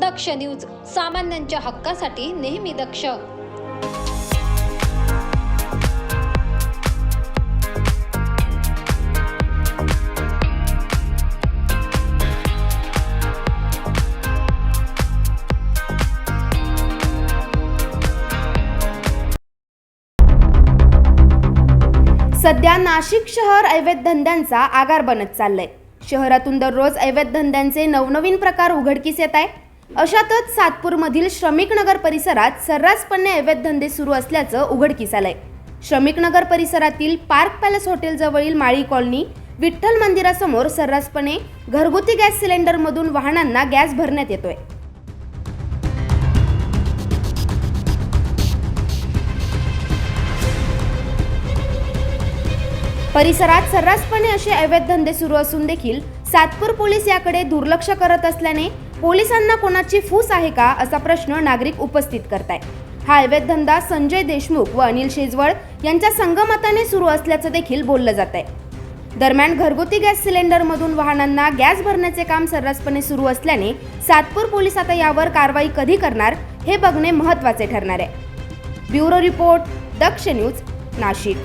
दक्ष news सामान्यांच्या हक्कासाठी नेहमी दक्ष. सध्या नाशिक शहर अवैध धंद्यांचा आगार बनत चाललंय. शहरातून दररोज अवैध धंद्यांचे नवनवीन प्रकार उघडकीस येत आहे अशातच सातपूरमधील श्रमिक नगर परिसरात सर्रासपणे अवैध धंदे सुरू असल्याचं उघडकीस आलंय. श्रमिक नगर परिसरातील पार्क पॅलेस हॉटेलजवळील माळी कॉलनी विठ्ठल मंदिरासमोर सर्रासपणे घरगुती गॅस सिलेंडरमधून वाहनांना गॅस भरण्यात येतोय. परिसरात सर्रासपणे असे अवैध धंदे सुरू असून देखील सातपूर पोलीस याकडे दुर्लक्ष करत असल्याने पोलिसांना कोणाची फूस आहे का असा प्रश्न नागरिक उपस्थित करताय हा धंदा संजय देशमुख व अनिल शेजवळ यांच्या संगमताने सुरू असल्याचं देखील बोललं जात आहे दरम्यान घरगुती गॅस सिलेंडरमधून वाहनांना गॅस भरण्याचे काम सर्रासपणे सुरू असल्याने सातपूर पोलीस आता यावर कारवाई कधी करणार हे बघणे महत्त्वाचे ठरणार आहे. Bureau report Daksh news Nashik.